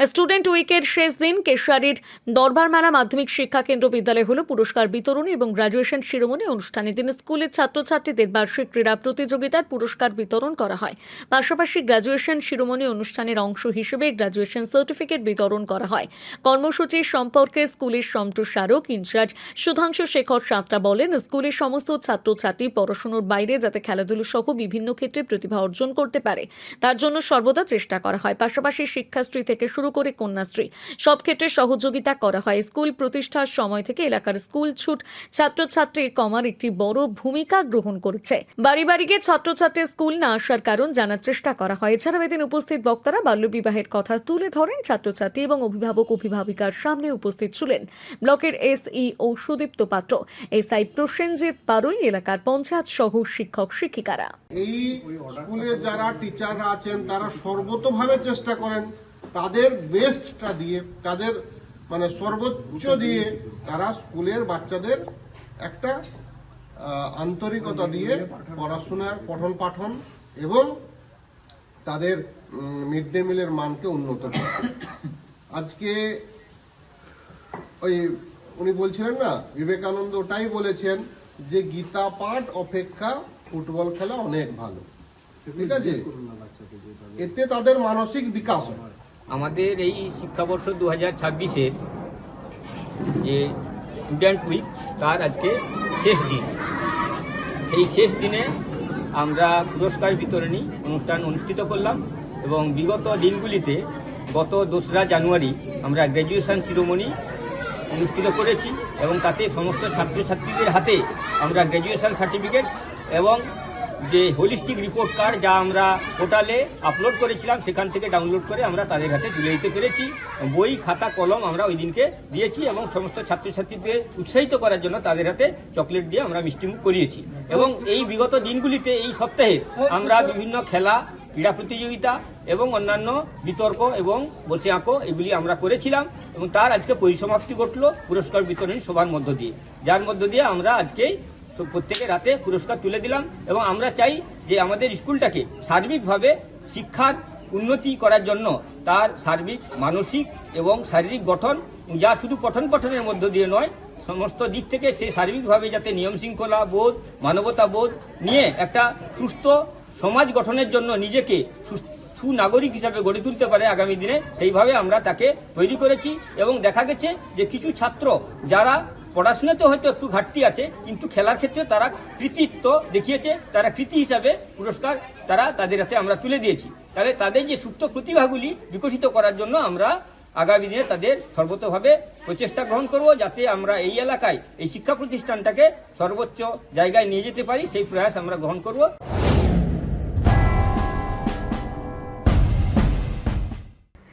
Student উইকের শেষ দিন কেশারির দরবারমালা মাধ্যমিক শিক্ষা কেন্দ্র বিদ্যালয় হল পুরস্কার বিতরণী এবং গ্রাজুয়েশন শিরোমণি অনুষ্ঠানে। দিন স্কুলের ছাত্রছাত্রীদের বার্ষিক ক্রীড়া প্রতিযোগিতার পুরস্কার বিতরণ করা হয়। পাশাপাশি গ্রাজুয়েশন শিরোমণি অনুষ্ঠানের অংশ হিসেবে গ্রাজুয়েশন সার্টিফিকেট বিতরণ করা হয়। কর্মসূচি সম্পর্কে স্কুলের সম্প্রসারক ইনচার্জ সুধাংশু শেখর সাঁতরা বলেন, স্কুলের সমস্ত ছাত্রছাত্রী পড়াশোনার বাইরে যাতে খেলাধুলো সহ বিভিন্ন ক্ষেত্রে প্রতিভা অর্জন করতে পারে, তার জন্য সর্বদা চেষ্টা করা হয়। পাশাপাশি শিক্ষাশ্রী থেকে শুরু করে কন্যাশ্রী। সব ক্ষেত্রে সহযোগিতা করা হয়। স্কুল প্রতিষ্ঠার সময় থেকে এলাকার স্কুল ছুট ছাত্রছাত্রী কমার একটি বড় ভূমিকা গ্রহণ করেছে। বাড়ি বাড়ি গিয়ে ছাত্রছাত্রী স্কুল না আসার কারণ জানার চেষ্টা করা হয়। এছাড়াও এদিন উপস্থিত বক্তারা বাল্যবিবাহের কথা তুলে ধরেন ছাত্রছাত্রী এবং অভিভাবক, অভিভাবিকার সামনে উপস্থিত ছিলেন ব্লকের এসই ও সুদীপ্ত পাত্র। এসআই প্রসেনজিৎ পারুই, এলাকার পঞ্চায়েত সহ শিক্ষক শিক্ষিকারা। এই স্কুলে যারা টিচাররা আছেন, তারা সর্বতভাবে চেষ্টা করেন তাদের বেস্টটা দিয়ে তাদের মানে সর্বোচ্চ দিয়ে তারা স্কুলের বাচ্চাদের একটা আন্তরিকতা দিয়ে পড়াশোনার পঠন পাঠন এবং তাদের মিড ডে মিলের মানকে উন্নত করে। আজকে ওই উনি বলছিলেন না বিবেকানন্দ ওটাই বলেছেন যে গীতা পাঠ অপেক্ষা ফুটবল খেলা অনেক ভালো। ঠিক আছে? এতে তাদের মানসিক বিকাশ হয়। আমাদের এই শিক্ষাবর্ষ দু হাজার ছাব্বিশের যে স্টুডেন্ট উইক তার আজকে শেষ দিন। সেই শেষ দিনে আমরা পুরস্কার বিতরণী অনুষ্ঠান অনুষ্ঠিত করলাম এবং বিগত দিনগুলিতে গত দোসরা জানুয়ারি আমরা গ্র্যাজুয়েশন শিরোমণি অনুষ্ঠিত করেছি এবং তাতে সমস্ত ছাত্রছাত্রীদের হাতে আমরা গ্র্যাজুয়েশন সার্টিফিকেট এবং যে হোলিস্টিক রিপোর্ট কার্ড যা আমরা পোর্টালে আপলোড করেছিলাম, সেখান থেকে ডাউনলোড করে আমরা তাদের হাতে তুলে দিতে পেরেছি। বই, খাতা, কলম আমরা ওই দিনকে দিয়েছি এবং সমস্ত ছাত্রছাত্রীদের উৎসাহিত করার জন্য তাদের হাতে চকলেট দিয়ে আমরা মিষ্টিমুখ করিয়েছি। এবং এই বিগত দিনগুলিতে, এই সপ্তাহে আমরা বিভিন্ন খেলা, ক্রীড়া প্রতিযোগিতা এবং অন্যান্য বিতর্ক এবং বসে আঁকো এগুলি আমরা করেছিলাম এবং তার আজকে পরিসমাপ্তি ঘটল পুরস্কার বিতরণী সভার মধ্য দিয়ে। যার মধ্য দিয়ে আমরা আজকেই প্রত্যেকের হাতে পুরস্কার তুলে দিলাম এবং আমরা চাই যে আমাদের স্কুলটাকে সার্বিকভাবে শিক্ষার উন্নতি করার জন্য তার সার্বিক, মানসিক এবং শারীরিক গঠন, যা শুধু পঠন পঠনের মধ্য দিয়ে নয়, সমস্ত দিক থেকে সে সার্বিকভাবে যাতে নিয়ম শৃঙ্খলা বোধ, মানবতা বোধ নিয়ে একটা সুস্থ সমাজ গঠনের জন্য নিজেকে সুনাগরিক হিসাবে গড়ে তুলতে পারে আগামী দিনে, সেইভাবে আমরা তাকে তৈরি করেছি এবং দেখা গেছে যে কিছু ছাত্র যারা পড়াশোনাতে হয়তো একটু ঘাটতি আছে, কিন্তু খেলার ক্ষেত্রে তারা কৃতিত্ব দেখিয়েছে, তারা কৃতি হিসাবে পুরস্কার তারা তাদের হাতে আমরা তুলে দিয়েছি। তাহলে তাদের যে সুপ্ত প্রতিভাগুলি বিকশিত করার জন্য আমরা আগামী দিনে তাদের সর্বতভাবে প্রচেষ্টা গ্রহণ করব, যাতে আমরা এই এলাকায় এই শিক্ষা প্রতিষ্ঠানটাকে সর্বোচ্চ জায়গায় নিয়ে যেতে পারি, সেই প্রয়াস আমরা গ্রহণ করব।